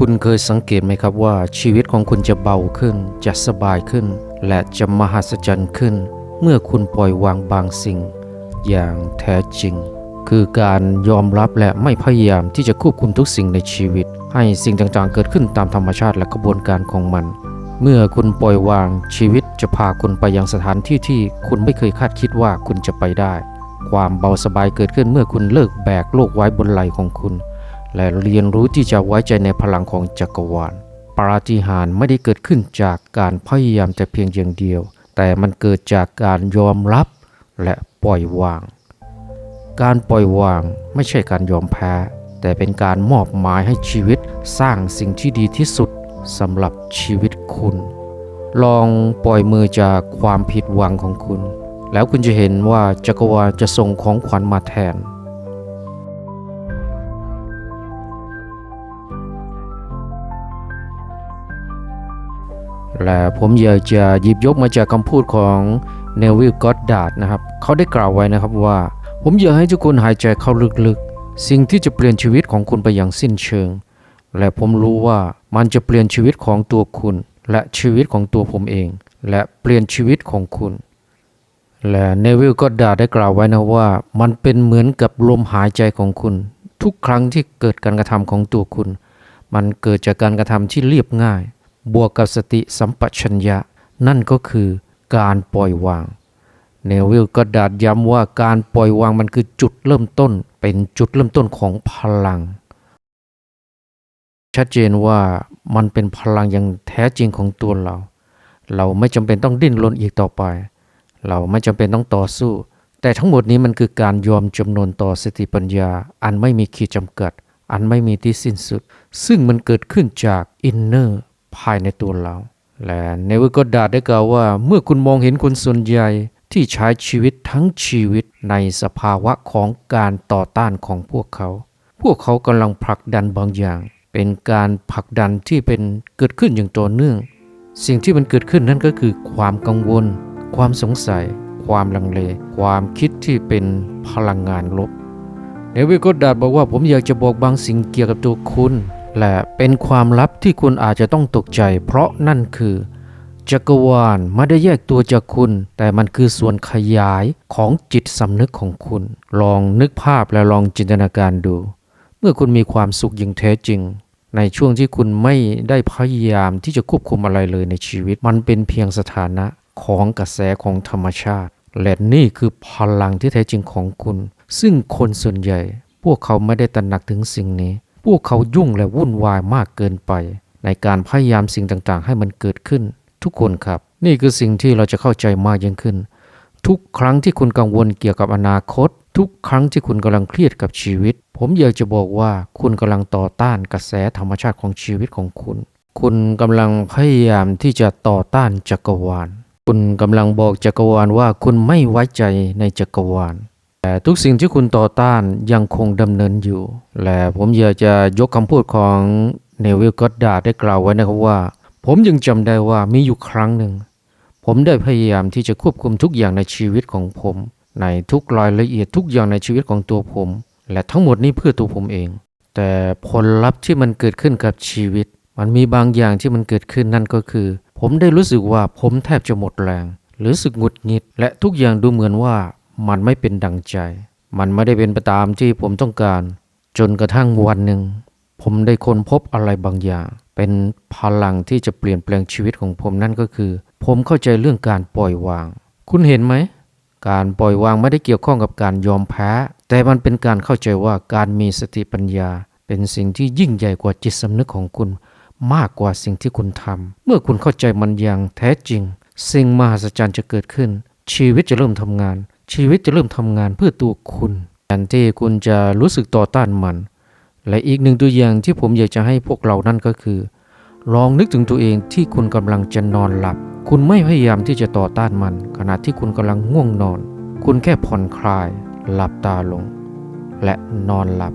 คุณเคยสังเกตไหมครับว่าชีวิตของคุณจะเบาขึ้น จะสบายขึ้น และจะมหัศจรรย์ขึ้น เมื่อคุณปล่อยวางบางสิ่ง อย่างแท้จริง คือการยอมรับและไม่พยายามที่จะควบคุมทุกสิ่งในชีวิต ให้สิ่งต่างๆ เกิดขึ้นตามธรรมชาติและกระบวนการของมัน เมื่อคุณปล่อยวางชีวิตจะพาคุณไปยังสถานที่ที่คุณไม่เคยคาดคิดว่าคุณจะไปได้ ความเบาสบายเกิดขึ้นเมื่อคุณเลิกแบกโลกไว้บนไหล่ของคุณ และเรียนรู้ที่จะไว้ใจในพลังของจักรวาล ปาฏิหาริย์ไม่ได้เกิดขึ้นจากการพยายามแต่เพียงอย่างเดียว แต่มันเกิดจากการยอมรับและปล่อยวาง การปล่อยวางไม่ใช่การยอมแพ้ แต่เป็นการมอบหมายให้ชีวิตสร้างสิ่งที่ดีที่สุดสำหรับชีวิตคุณ ลองปล่อยมือจากความผิดหวังของคุณ แล้วคุณจะเห็นว่าจักรวาลจะส่งของขวัญมาแทน และผมอยากจะหยิบยกมาจากคำพูดของเนวิลกอดดาร์ดนะครับ เขาได้กล่าวไว้นะครับว่า ผมอยากให้ทุกคนหายใจเข้าลึกๆ สิ่งที่จะเปลี่ยนชีวิตของคุณไปอย่างสิ้นเชิง และผมรู้ว่ามันจะเปลี่ยนชีวิตของตัวคุณ และชีวิตของตัวผมเอง และเปลี่ยนชีวิตของคุณ และเนวิลก็ดาร์ดได้กล่าวไว้นะว่า มันเป็นเหมือนกับลมหายใจของคุณ ทุกครั้งที่เกิดการกระทำของตัวคุณ มันเกิดจากการกระทำที่เรียบง่าย บวกกับสติสัมปชัญญะ นั่นก็คือการปล่อยวาง เนวิลก็ดาดย้ำว่าการปล่อยวางมันคือจุดเริ่มต้น เป็นจุดเริ่มต้นของพลัง ชัดเจนว่ามันเป็นพลังอย่างแท้จริงของตัวเรา เราไม่จำเป็นต้องดิ้นรนอีกต่อไป เราไม่จำเป็นต้องต่อสู้ แต่ทั้งหมดนี้มันคือการยอมจำนนต่อสติปัญญา อันไม่มีขีดจำกัด อันไม่มีที่สิ้นสุด ซึ่งมันเกิดขึ้นจากอินเนอร์ ภายในตัวเรา และเนวิกดาได้กล่าวว่า เมื่อคุณมองเห็นคนส่วนใหญ่ที่ใช้ชีวิตทั้งชีวิตในสภาวะของการต่อต้านของพวกเขา พวกเขากำลังผลักดันบางอย่าง เป็นการผลักดันที่เป็นเกิดขึ้นอย่างต่อเนื่อง สิ่งที่มันเกิดขึ้นนั่นก็คือความกังวล ความสงสัย ความลังเล ความคิดที่เป็นพลังงานลบเนวิลก็ดาดบอกว่าผมอยากจะบอกบางสิ่งเกี่ยวกับตัวคุณ และเป็นความลับที่คุณอาจจะต้องตกใจ เพราะนั่นคือ จักรวาลไม่ได้แยกตัวจากคุณ แต่มันคือส่วนขยายของจิตสำนึกของคุณ ลองนึกภาพและลองจินตนาการดู เมื่อคุณมีความสุขอย่างแท้จริง ในช่วงที่คุณไม่ได้พยายามที่จะควบคุมอะไรเลยในชีวิต มันเป็นเพียงสถานะของกระแสของธรรมชาติ และนี่คือพลังที่แท้จริงของคุณ ซึ่งคนส่วนใหญ่ พวกเขาไม่ได้ตระหนักถึงสิ่งนี้ พวกเขายุ่งและวุ่นวายมากเกินไป ในการพยายามสิ่งต่างๆ ให้มันเกิดขึ้น ทุกคนครับ นี่คือสิ่งที่เราจะเข้าใจมากยิ่งขึ้น ทุกครั้งที่คุณกังวลเกี่ยวกับอนาคต ทุกครั้งที่คุณกำลังเครียดกับชีวิต ผมอยากจะบอกว่าคุณกำลังต่อต้านกระแสธรรมชาติของชีวิตของคุณ คุณกำลังพยายามที่จะต่อต้านจักรวาล คุณกำลังบอกจักรวาลว่าคุณไม่ไว้ใจในจักรวาล แต่ทุกสิ่งที่คุณต่อต้านยังคงดำเนินอยู่ และผมอยากจะยกคำพูดของเนวิลก็ดดาได้กล่าวไว้นะครับว่า ผมยังจำได้ว่ามีอยู่ครั้งหนึ่ง ผมได้พยายามที่จะควบคุมทุกอย่างในชีวิตของผม ในทุกรายละเอียดทุกอย่างในชีวิตของตัวผม และทั้งหมดนี้เพื่อตัวผมเอง แต่ผลลัพธ์ที่มันเกิดขึ้นกับชีวิต มันมีบางอย่างที่มันเกิดขึ้นนั่นก็คือ ผมได้รู้สึกว่าผมแทบจะหมดแรงรู้สึกหงุดหงิด และทุกอย่างดูเหมือนว่า มันไม่เป็นดังใจ มันไม่ได้เป็นไปตามที่ผมต้องการ จนกระทั่งวันหนึ่ง ผมได้ค้นพบอะไรบางอย่าง เป็นพลังที่จะเปลี่ยนแปลงชีวิตของผมนั่นก็คือ ผมเข้าใจเรื่องการปล่อยวาง คุณเห็นไหม การปล่อยวางไม่ได้เกี่ยวข้องกับการยอมแพ้ แต่มันเป็นการเข้าใจว่าการมีสติปัญญา เป็นสิ่งที่ยิ่งใหญ่กว่าจิตสำนึกของคุณมากกว่าสิ่งที่คุณทำ เมื่อคุณเข้าใจมันอย่างแท้จริง สิ่งมหัศจรรย์จะเกิดขึ้น ชีวิตจะเริ่มทำงาน ชีวิตจะเริ่มทำงานเพื่อตัวคุณแทนที่คุณจะรู้สึกต่อต้านมัน และอีกหนึ่งตัวอย่างที่ผมอยากจะให้พวกเรานั่นก็คือ ลองนึกถึงตัวเองที่คุณกำลังจะนอนหลับ คุณไม่พยายามที่จะต่อต้านมัน ขณะที่คุณกำลังง่วงนอน คุณแค่ผ่อนคลาย หลับตาลง และนอนหลับ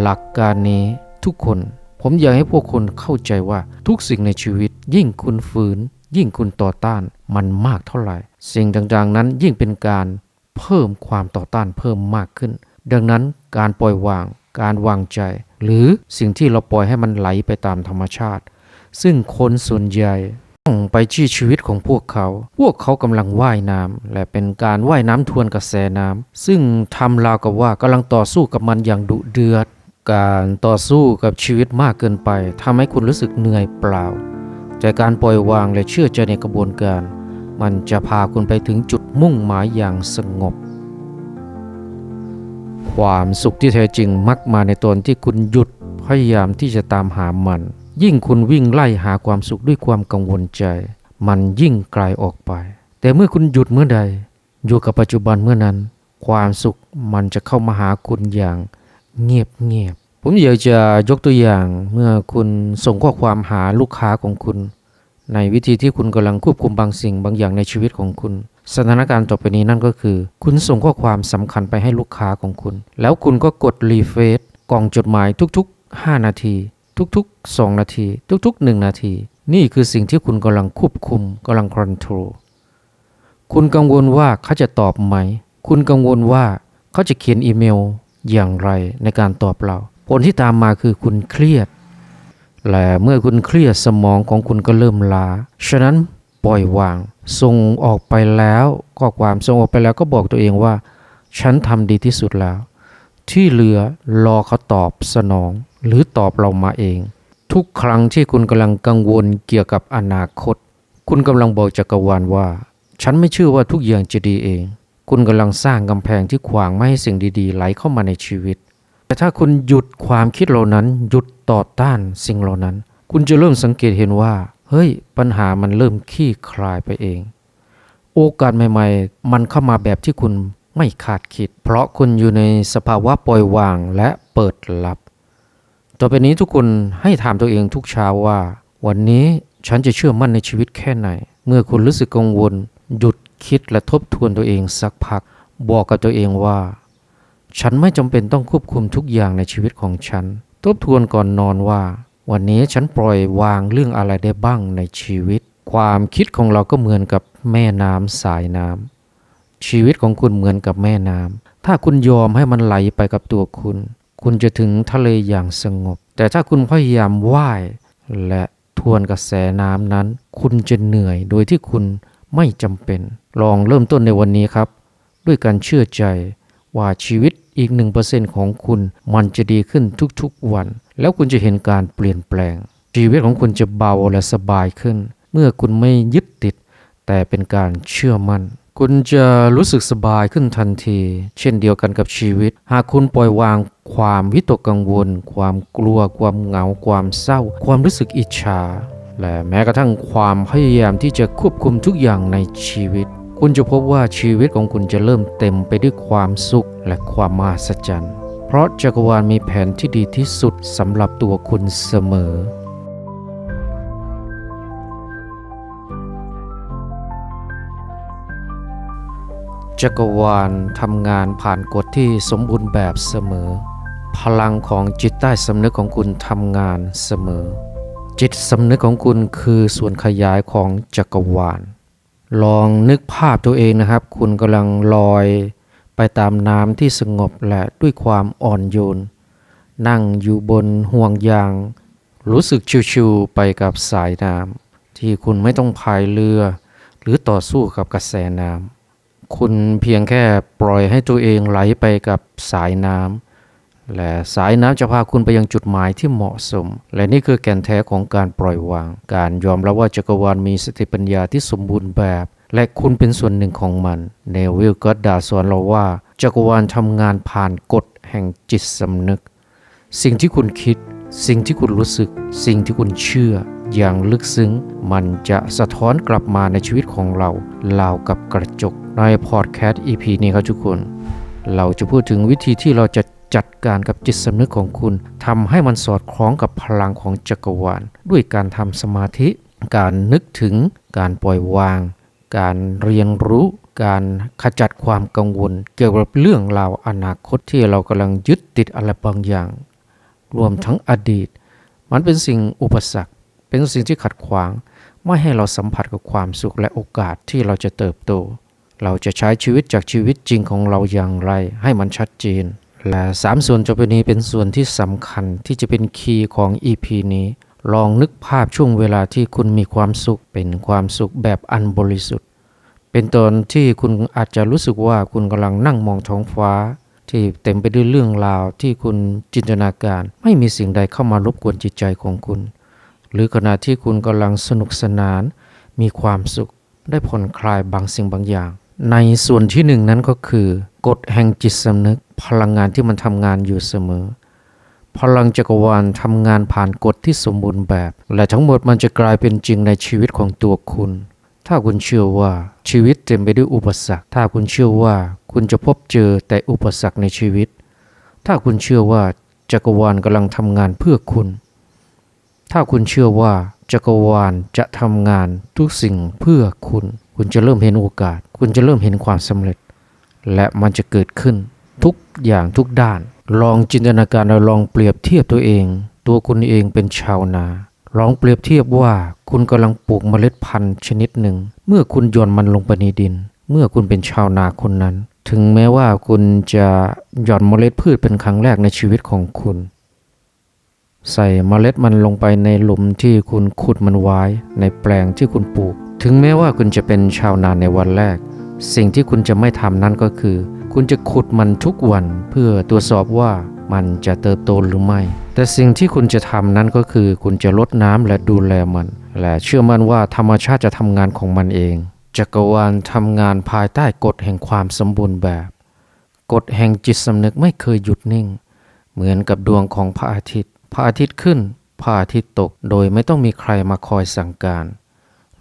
หลักการนี้ทุกคน ผมอยากให้พวกคุณเข้าใจว่าทุกสิ่งในชีวิต ยิ่งคุณฝืน ยิ่งคุณต่อต้าน มันมากเท่าไหร่ สิ่งต่างๆนั้นยิ่งเป็นการเพิ่มความต่อต้านเพิ่มมากขึ้น ดังนั้นการปล่อยวาง การวางใจ หรือสิ่งที่เราปล่อยให้มันไหลไปตามธรรมชาติ ซึ่งคนส่วนใหญ่ต้องไปชี้ชีวิตของพวกเขา พวกเขากำลังว่ายน้ำและเป็นการว่ายน้ำทวนกระแสน้ำซึ่งทำราวกับว่ากำลังต่อสู้กับมันอย่างดุเดือด การต่อสู้กับชีวิตมากเกินไปทำให้คุณรู้สึกเหนื่อยเปล่า แต่การปล่อยวางและเชื่อใจในกระบวนการ มันจะพาคุณไปถึงจุดมุ่งหมายอย่างสงบ ความสุขที่แท้จริงมักมาในตอนที่คุณหยุดพยายามที่จะตามหามัน ยิ่งคุณวิ่งไล่หาความสุขด้วยความกังวลใจ มันยิ่งไกลออกไป แต่เมื่อคุณหยุดเมื่อใด อยู่กับปัจจุบันเมื่อนั้น ความสุขมันจะเข้ามาหาคุณอย่าง เงียบเงียบๆผมอยากจะยกตัวอย่างเมื่อคุณส่งข้อความหาลูกค้าของคุณ ในวิธีที่คุณกำลังควบคุมบางสิ่งบางอย่างในชีวิตของคุณ สถานการณ์ต่อไปนี้นั่นก็คือ คุณส่งข้อความสำคัญไปให้ลูกค้าของคุณ แล้วคุณก็กดรีเฟซกล่องจดหมายทุกๆ 5 นาที ทุกๆ 2 นาที ทุกๆ 1 นาที นี่คือสิ่งที่คุณกำลังควบคุมกำลังคอนโทรลคุณกังวลว่าเขาจะตอบไหม คุณกังวลว่าเขาจะเขียนอีเมลอย่างไรในการตอบเรา ผลที่ตามมาคือคุณเครียด และเมื่อคุณเครียดสมองของคุณก็เริ่มล้า ฉะนั้นปล่อยวาง ส่งออกไปแล้วข้อความส่งออกไปแล้วก็บอกตัวเองว่า ฉันทำดีที่สุดแล้ว ที่เหลือรอเขาตอบสนอง หรือตอบเรามาเอง ทุกครั้งที่คุณกำลังกังวลเกี่ยวกับอนาคต คุณกำลังบอกจักรวาลว่า ฉันไม่เชื่อว่าทุกอย่างจะดีเอง คุณกำลังสร้างกำแพงที่ขวางไม่ให้สิ่งดีๆ ไหลเข้ามาในชีวิต แต่ถ้าคุณหยุดความคิดเหล่านั้น หยุดต่อต้านสิ่งเหล่านั้น คุณจะเริ่มสังเกตเห็นว่า เฮ้ย ปัญหามันเริ่มคลี่คลายไปเอง โอกาสใหม่ ๆ มันเข้ามาแบบที่คุณไม่คาดคิด เพราะคุณอยู่ในสภาวะปล่อยวางและเปิดรับ ต่อไปนี้ทุกคนให้ถามตัวเองทุกเช้าว่า วันนี้ฉันจะเชื่อมั่นในชีวิตแค่ไหน เมื่อคุณรู้สึกกังวล หยุดคิดและทบทวนตัวเองสักพัก บอกกับตัวเองว่า ฉันไม่จำเป็นต้องควบคุมทุกอย่างในชีวิตของฉัน ทบทวนก่อนนอนว่า วันนี้ฉันปล่อยวางเรื่องอะไรได้บ้างในชีวิต ความคิดของเราก็เหมือนกับแม่น้ำสายน้ำชีวิตของคุณเหมือนกับแม่น้ำถ้าคุณยอมให้มันไหลไปกับตัวคุณ คุณจะถึงทะเลอย่างสงบ แต่ถ้าคุณพยายามว่ายและทวนกระแสน้ำนั้น คุณจะเหนื่อยโดยที่คุณไม่จำเป็น ลองเริ่มต้นในวันนี้ครับ ด้วยการเชื่อใจ ว่าชีวิตอีกหนึ่งเปอร์เซ็นของคุณมันจะดีขึ้นทุกๆวัน แล้วคุณจะเห็นการเปลี่ยนแปลง ชีวิตของคุณจะเบาและสบายขึ้น เมื่อคุณไม่ยึดติด แต่เป็นการเชื่อมั่น คุณจะรู้สึกสบายขึ้นทันที เช่นเดียวกันกับชีวิต หากคุณปล่อยวางความวิตกกังวล ความกลัว ความเหงา ความเศร้า ความรู้สึกอิจฉาและแม้กระทั่งความพยายามที่จะควบคุมทุกอย่างในชีวิต คุณจะพบว่าชีวิตของคุณจะเริ่มเต็มไปด้วยความสุขและความมหัศจรรย์ เพราะจักรวาลมีแผนที่ดีที่สุดสำหรับตัวคุณเสมอ จักรวาลทำงานผ่านกฎที่สมบูรณ์แบบเสมอ พลังของจิตใต้สำนึกของคุณทำงานเสมอ จิตสำนึกของคุณคือส่วนขยายของจักรวาล ลองนึกภาพตัวเองนะครับ คุณกำลังลอยไปตามน้ำที่สงบและด้วยความอ่อนโยน นั่งอยู่บนห่วงยาง รู้สึกชิวๆไปกับสายน้ำที่คุณไม่ต้องพายเรือ หรือต่อสู้กับกระแสน้ำคุณเพียงแค่ปล่อยให้ตัวเองไหลไปกับสายน้ำ และสายน้ำจะพาคุณไปยังจุดหมายที่เหมาะสม และนี่คือแก่นแท้ของการปล่อยวาง การยอมรับว่าจักรวาลมีสติปัญญาที่สมบูรณ์แบบ และคุณเป็นส่วนหนึ่งของมันเนวิลก็ดาสอนเราว่า จักรวาลทำงานผ่านกฎแห่งจิตสำนึก สิ่งที่คุณคิด สิ่งที่คุณรู้สึก สิ่งที่คุณเชื่อ อย่างลึกซึ้ง มันจะสะท้อนกลับมาในชีวิตของเราราวกับกระจกในพอดแคสต์ EP นี้ครับทุกคน เราจะพูดถึงวิธีที่เราจะ จัดการกับจิตสำนึกของคุณทำให้มันสอดคล้องกับพลังของจักรวาล ด้วยการทำสมาธิ การนึกถึง การปล่อยวาง การเรียนรู้ การขจัดความกังวล เกี่ยวกับเรื่องราวอนาคตที่เรากำลังยึดติดอะไรบางอย่าง รวมทั้งอดีต มันเป็นสิ่งอุปสรรค เป็นสิ่งที่ขัดขวาง ไม่ให้เราสัมผัสกับความสุขและโอกาสที่เราจะเติบโต เราจะใช้ชีวิตจากชีวิตจริงของเราอย่างไร ให้มันชัดเจน และสามส่วนจบไปนี้เป็นส่วนที่สำคัญที่จะเป็นคีย์ของ EP นี้ ลองนึกภาพช่วงเวลาที่คุณมีความสุขเป็นความสุขแบบอันบริสุทธิ์ เป็นตอนที่คุณอาจจะรู้สึกว่าคุณกำลังนั่งมองท้องฟ้า ที่เต็มไปด้วยเรื่องราวที่คุณจินตนาการ ไม่มีสิ่งใดเข้ามารบกวนจิตใจของคุณ หรือขณะที่คุณกำลังสนุกสนาน มีความสุข ได้ผ่อนคลายบางสิ่งบางอย่าง ในส่วนที่หนึ่งนั้นก็คือกฎแห่งจิตสำนึก พลังงานที่มันทำงานอยู่เสมอ พลังจักรวาลทำงานผ่านกฎที่สมบูรณ์แบบ และทั้งหมดมันจะกลายเป็นจริงในชีวิตของตัวคุณ ถ้าคุณเชื่อว่าชีวิตเต็มไปด้วยอุปสรรค ถ้าคุณเชื่อว่าคุณจะพบเจอแต่อุปสรรคในชีวิต ถ้าคุณเชื่อว่าจักรวาลกำลังทำงานเพื่อคุณ ถ้าคุณเชื่อว่าจักรวาลจะทำงานทุกสิ่งเพื่อคุณ คุณจะเริ่มเห็นโอกาส คุณจะเริ่มเห็นความสำเร็จ และมันจะเกิดขึ้น ทุกอย่างทุกด้าน ลองจินตนาการและลองเปรียบเทียบตัวเอง ตัวคุณเองเป็นชาวนา ลองเปรียบเทียบว่าคุณกำลังปลูกเมล็ดพันธุ์ชนิดหนึ่ง เมื่อคุณโยนมันลงไปในดิน เมื่อคุณเป็นชาวนาคนนั้น ถึงแม้ว่าคุณจะหย่อนเมล็ดพืชเป็นครั้งแรกในชีวิตของคุณใส่เมล็ดมันลงไปในหลุมที่คุณขุดมันไว้ ในแปลงที่คุณปลูก ถึงแม้ว่าคุณจะเป็นชาวนาในวันแรก สิ่งที่คุณจะไม่ทำนั่นก็คือ คุณจะขุดมันทุกวันเพื่อตรวจสอบว่ามันจะเติบโตหรือไม่ แต่สิ่งที่คุณจะทำนั้นก็คือคุณจะลดน้ำและดูแลมัน และเชื่อมั่นว่าธรรมชาติจะทำงานของมันเอง จักรวาลทำงานภายใต้กฎแห่งความสมบูรณ์แบบ กฎแห่งจิตสำนึกไม่เคยหยุดนิ่ง เหมือนกับดวงของพระอาทิตย์ พระอาทิตย์ขึ้น พระอาทิตย์ตก โดยไม่ต้องมีใครมาคอยสั่งการ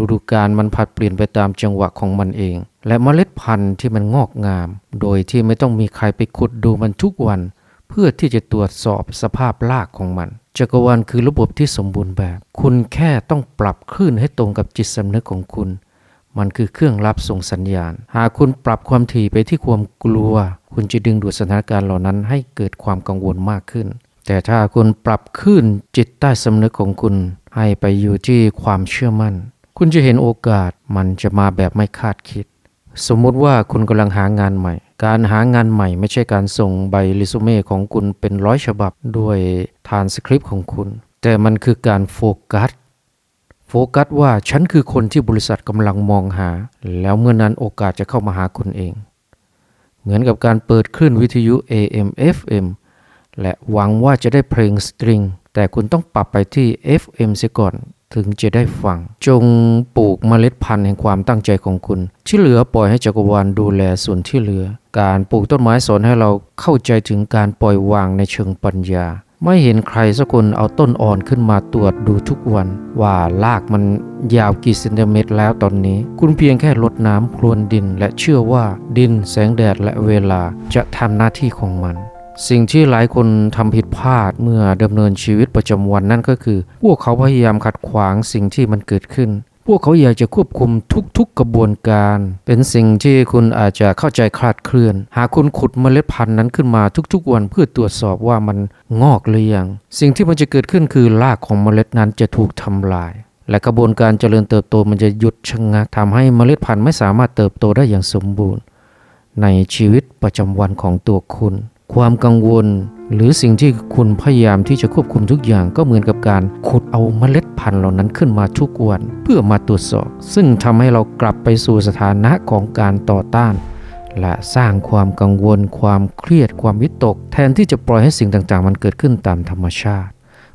ฤดูกาลมันผัดเปลี่ยนไปตามจังหวะของมันเอง และเมล็ดพันธุ์ที่มันงอกงาม โดยที่ไม่ต้องมีใครไปขุดดูมันทุกวัน เพื่อที่จะตรวจสอบสภาพรากของมัน จักรวาลคือระบบที่สมบูรณ์แบบ คุณแค่ต้องปรับคลื่นให้ตรงกับจิตสำนึกของคุณ มันคือเครื่องรับส่งสัญญาณ หากคุณปรับความถี่ไปที่ความกลัว คุณจะดึงดูดสถานการณ์เหล่านั้นให้เกิดความกังวลมากขึ้น แต่ถ้าคุณปรับคลื่นจิตใต้สำนึกของคุณ ให้ไปอยู่ที่ความเชื่อมั่น คุณจะเห็นโอกาสมันจะมาแบบไม่คาดคิด สมมุติว่าคุณกำลังหางานใหม่ การหางานใหม่ไม่ใช่การส่งใบรีสูเม่ของคุณเป็นร้อยฉบับด้วยทานสคริปต์ของคุณ แต่มันคือการโฟกัส โฟกัสว่าฉันคือคนที่บริษัทกำลังมองหา แล้วเมื่อนั้นโอกาสจะเข้ามาหาคุณเอง เหมือนกับการเปิดคลื่นวิทยุ AM FM และหวังว่าจะได้เพลงสตริงแต่คุณต้องปรับไปที่ FM เสียก่อน ถึงจะได้ฟัง จงปลูกเมล็ดพันธุ์แห่งความตั้งใจของคุณ ที่เหลือปล่อยให้จักรวาลดูแลส่วนที่เหลือ การปลูกต้นไม้สอนให้เราเข้าใจถึงการปล่อยวางในเชิงปัญญา ไม่เห็นใครสักคนเอาต้นอ่อนขึ้นมาตรวจดูทุกวัน ว่ารากมันยาวกี่เซนติเมตรแล้วตอนนี้ คุณเพียงแค่รดน้ำพรวนดินและเชื่อว่าดินแสงแดดและเวลาจะทำหน้าที่ของมัน สิ่งที่หลายคนทำผิดพลาดเมื่อดำเนินชีวิตประจำวันนั่นก็คือ พวกเขาพยายามขัดขวางสิ่งที่มันเกิดขึ้น พวกเขาอยากจะควบคุมทุกๆกระบวนการ เป็นสิ่งที่คุณอาจจะเข้าใจคลาดเคลื่อน หากคุณขุดเมล็ดพันธุ์นั้นขึ้นมาทุกๆวันเพื่อตรวจสอบว่ามันงอกหรือยัง สิ่งที่มันจะเกิดขึ้นคือรากของเมล็ดนั้นจะถูกทำลาย และกระบวนการเจริญเติบโตมันจะหยุดชะงักทำให้เมล็ดพันธุ์ไม่สามารถเติบโตได้อย่างสมบูรณ์ ในชีวิตประจำวันของตัวคุณ ความกังวล หรือสิ่งที่คุณพยายามที่จะควบคุมทุกอย่างก็เหมือนกับการขุดเอาเมล็ดพันธุ์เหล่านั้นขึ้นมาทุกวันเพื่อมาตรวจสอบ ซึ่งทำให้เรากลับไปสู่สถานะของการต่อต้าน และสร้างความกังวล ความเครียด ความวิตก แทนที่จะปล่อยให้สิ่งต่างๆ มันเกิดขึ้นตามธรรมชาติ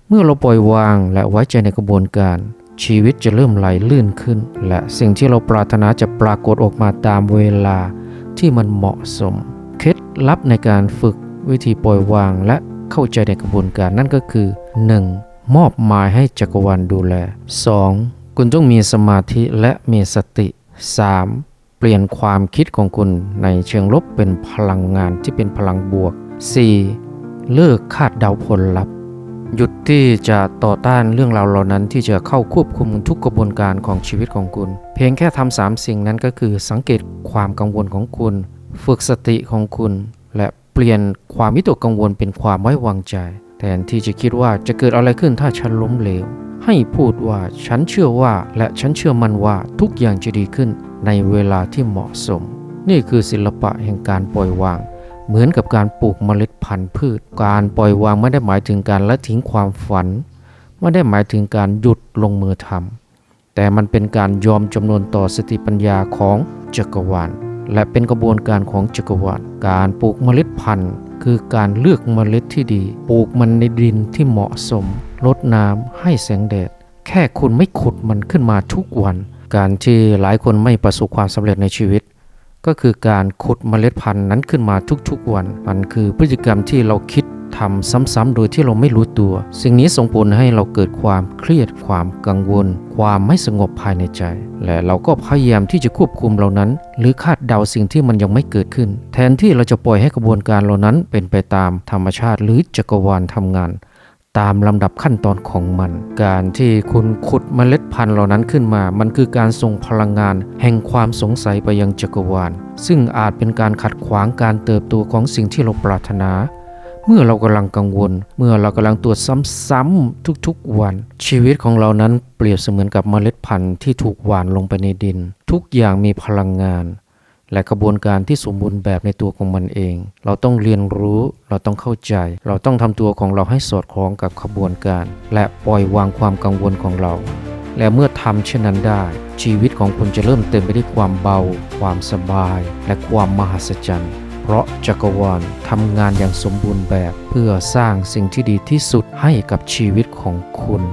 เมื่อเราปล่อยวางและไว้ใจในกระบวนการชีวิตจะเริ่มไหลลื่นขึ้น และสิ่งที่เราปรารถนาจะปรากฏออกมาตามเวลาที่มันเหมาะสม เคล็ดลับในการฝึก วิธีปล่อยวางและเข้าใจในกระบวนการนั่นก็คือ 1. มอบหมายให้จักรวาลดูแล 2. คุณต้องมีสมาธิและมีสติ 3. เปลี่ยนความคิดของคุณในเชิงลบเป็นพลังงานที่เป็นพลังบวก 4. เลิกคาดเดาผลลัพธ์หยุดที่จะต่อต้านเรื่องราวเหล่านั้นที่จะเข้าควบคุมทุกกระบวนการของชีวิตของคุณ เพียงแค่ทำสามสิ่งนั้นก็คือสังเกตความกังวลของคุณ ฝึกสติของคุณ และ เปลี่ยนความวิตกกังวลเป็นความไว้วางใจ แทนที่จะคิดว่าจะเกิดอะไรขึ้นถ้าฉันล้มเหลว ให้พูดว่าฉันเชื่อว่าและฉันเชื่อมันว่าทุกอย่างจะดีขึ้นในเวลาที่เหมาะสม นี่คือศิลปะแห่งการปล่อยวาง เหมือนกับการปลูกเมล็ดพันธุ์พืช การปล่อยวางไม่ได้หมายถึงการละทิ้งความฝัน ไม่ได้หมายถึงการหยุดลงมือทำแต่มันเป็นการยอมจำนวนต่อสติปัญญาของจักรวาล และเป็นกระบวนการของจักรวาลการปลูกเมล็ดพันธุ์ คือการเลือกเมล็ดที่ดี ปลูกมันในดินที่เหมาะสมรดน้ำให้แสงแดด แค่คุณไม่ขุดมันขึ้นมาทุกวัน การที่หลายคนไม่ประสบความสำเร็จในชีวิต ก็คือการขุดเมล็ดพันธุ์นั้นขึ้นมาทุกๆวัน มันคือพฤติกรรมที่เราคิด ทำซ้ำๆโดยที่เราไม่รู้ตัว สิ่งนี้ส่งผลให้เราเกิดความเครียดความกังวล ความไม่สงบภายในใจ และเราก็พยายามที่จะควบคุมเหล่านั้น หรือคาดเดาสิ่งที่มันยังไม่เกิดขึ้น แทนที่เราจะปล่อยให้กระบวนการเหล่านั้นเป็นไปตามธรรมชาติหรือจักรวาลทำงานตามลำดับขั้นตอนของมัน การที่คุณขุดเมล็ดพันธุ์เหล่านั้นขึ้นมา มันคือการส่งพลังงาน แห่งความสงสัยไปยังจักรวาล ซึ่งอาจเป็นการขัดขวางการเติบโตของสิ่งที่เราปรารถนา เมื่อเรากำลังกังวล เมื่อเรากำลังตรวจซ้ำๆทุกๆวัน ชีวิตของเรานั้นเปรียบเสมือนกับเมล็ดพันธุ์ที่ถูกหว่านลงไปในดิน ทุกอย่างมีพลังงาน และกระบวนการที่สมบูรณ์แบบในตัวของมันเอง เราต้องเรียนรู้ เราต้องเข้าใจ เราต้องทำตัวของเราให้สอดคล้องกับขบวนการ และปล่อยวางความกังวลของเรา และเมื่อทำเช่นนั้นได้ ชีวิตของคุณจะเริ่มเต็มไปด้วยความเบา ความสบาย และความมหัศจรรย์ เพราะจักรวาลทำงานอย่างสมบูรณ์แบบ เพื่อสร้างสิ่งที่ดีที่สุดให้กับชีวิตของคุณ